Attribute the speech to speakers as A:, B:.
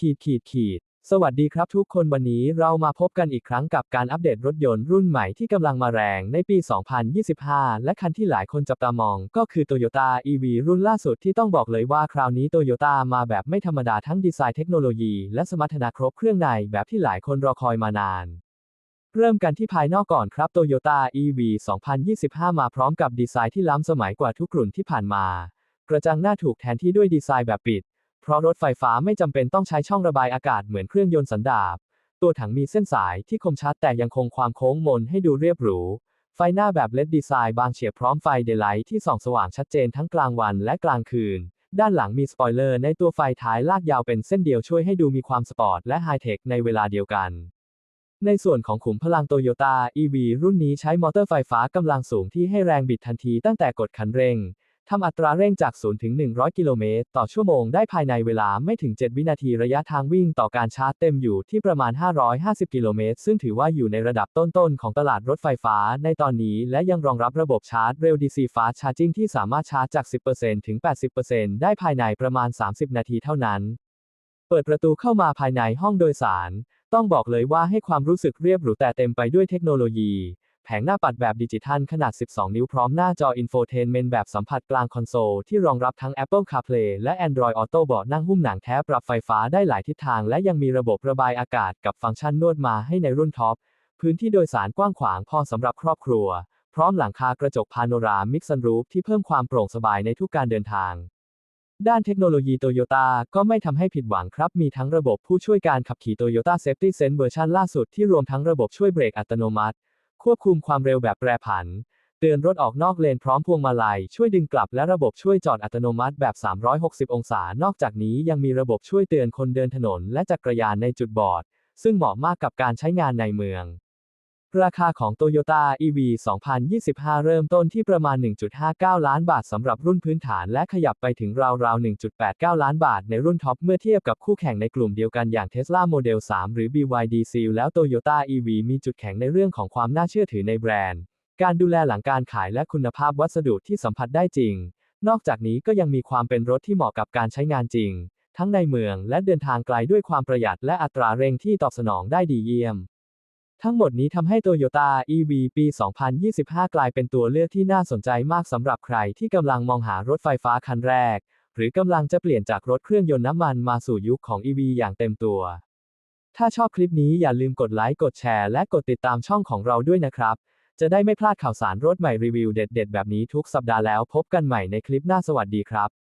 A: ขีดขีดขีดสวัสดีครับทุกคนวันนี้เรามาพบกันอีกครั้งกับการอัปเดตรถยนต์รุ่นใหม่ที่กำลังมาแรงในปี 2025 และคันที่หลายคนจับตามองก็คือ Toyota EV รุ่นล่าสุดที่ต้องบอกเลยว่าคราวนี้ Toyota มาแบบไม่ธรรมดาทั้งดีไซน์เทคโนโลยีและสมรรถนะครบเครื่องในแบบที่หลายคนรอคอยมานาน เริ่มกันที่ภายนอกก่อนครับ Toyota EV 2025 มาพร้อมกับดีไซน์ที่ล้ำสมัยกว่าทุกรุ่นที่ผ่านมากระจังหน้าถูกแทนที่ด้วยดีไซน์แบบปิด ราะรถไฟฟ้าไม่จำเป็นต้องใช้ช่องระบายอากาศเหมือนเครื่องยนต์สันดาป ตัวถังมีเส้นสายที่คมชัดแต่ยังคงความโค้งมนให้ดูเรียบหรู ไฟหน้าแบบเลดดีไซน์บางเฉียบพร้อมไฟเดไลท์ที่ส่องสว่างชัดเจนทั้งกลางวันและกลางคืน ด้านหลังมีสปอยเลอร์ในตัวไฟท้ายลากยาวเป็นเส้นเดียวช่วยให้ดูมีความสปอร์ตและไฮเทคในเวลาเดียวกันในส่วนของขุมพลังโตโยต้า EV รุ่นนี้ใช้มอเตอร์ไฟฟ้ากำลังสูงที่ให้แรงบิดทันทีตั้งแต่กดคันเร่ง ทำอัตราเร่งจาก 0 ถึง 100 กิโลเมตร ต่อชั่วโมงได้ภายในเวลาไม่ถึง 7 วินาทีระยะทางวิ่งต่อการชาร์จเต็มอยู่ที่ประมาณ 550 กิโลเมตร ซึ่งถือว่าอยู่ในระดับต้นๆ ของตลาดรถไฟฟ้าในตอนนี้ และยังรองรับระบบชาร์จเร็ว DC Fast Charging ที่สามารถชาร์จจาก 10%ถึง 80%ได้ภายในประมาณ 30 นาทีเท่านั้น เปิดประตูเข้ามาภายในห้องโดยสาร ต้องบอกเลยว่าให้ความรู้สึกเรียบหรูแต่เต็มไปด้วยเทคโนโลยี แผงหน้าปัดแบบดิจิทัลขนาด 12 นิ้วพร้อมหน้าจออินโฟเทนเมนต์แบบสัมผัสกลางคอนโซล ที่รองรับทั้ง Apple CarPlay และ Android Auto เบาะนั่งหุ้มหนังแท้ปรับไฟฟ้าได้หลายทิศทาง และยังมีระบบระบายอากาศกับฟังก์ชันนวดมาให้ในรุ่นท็อป พื้นที่โดยสารกว้างขวางพอสำหรับครอบครัว พร้อมหลังคากระจกพาโนรามิกซันรูฟที่เพิ่มความโปร่งสบายในทุกการเดินทางด้านเทคโนโลยีโตโยต้าก็ไม่ทำให้ผิดหวังครับ มีทั้งระบบผู้ช่วยการขับขี่ Toyota Safety Sense เวอร์ชันล่าสุดที่รวมทั้งระบบช่วยเบรกอัตโนมัติ ควบคุมความเร็วแบบแปรผัน เตือนรถออกนอกเลนพร้อมพวงมาลัย ช่วยดึงกลับและระบบช่วยจอดอัตโนมัติแบบ 360 องศา นอกจากนี้ยังมีระบบช่วยเตือนคนเดินถนนและจักรยานในจุดบอด ซึ่งเหมาะมากกับการใช้งานในเมือง ราคาของ Toyota EV 2025 เริ่มต้นที่ประมาณ 1.59 ล้านบาทสำหรับรุ่นพื้นฐานและขยับไปถึงราวๆ 1.89 ล้านบาทในรุ่นท็อปเมื่อเทียบกับคู่แข่งในกลุ่มเดียวกันอย่าง Tesla Model 3 หรือ BYD Seal แล้ว Toyota EV มีจุดแข็งในเรื่องของความน่าเชื่อถือในแบรนด์ การดูแลหลังการขายและคุณภาพวัสดุที่สัมผัสได้จริง นอกจากนี้ก็ยังมีความเป็นรถที่เหมาะกับการใช้งานจริง ทั้งในเมืองและเดินทางไกลด้วยความประหยัดและอัตราเร่งที่ตอบสนองได้ดีเยี่ยม ทั้งหมดนี้ทำให้ Toyota EV ปี 2025 กลายเป็นตัวเลือกที่น่าสนใจมากสำหรับใครที่กำลังมองหารถไฟฟ้าคันแรก หรือกำลังจะเปลี่ยนจากรถเครื่องยนต์น้ำมันมาสู่ยุคของ EV อย่างเต็มตัว ถ้าชอบคลิปนี้อย่าลืมกดไลค์ กดแชร์ และกดติดตามช่องของเราด้วยนะครับ จะได้ไม่พลาดข่าวสารรถใหม่รีวิวเด็ด ๆ แบบนี้ทุกสัปดาห์แล้วพบกันใหม่ในคลิปหน้าสวัสดีครับ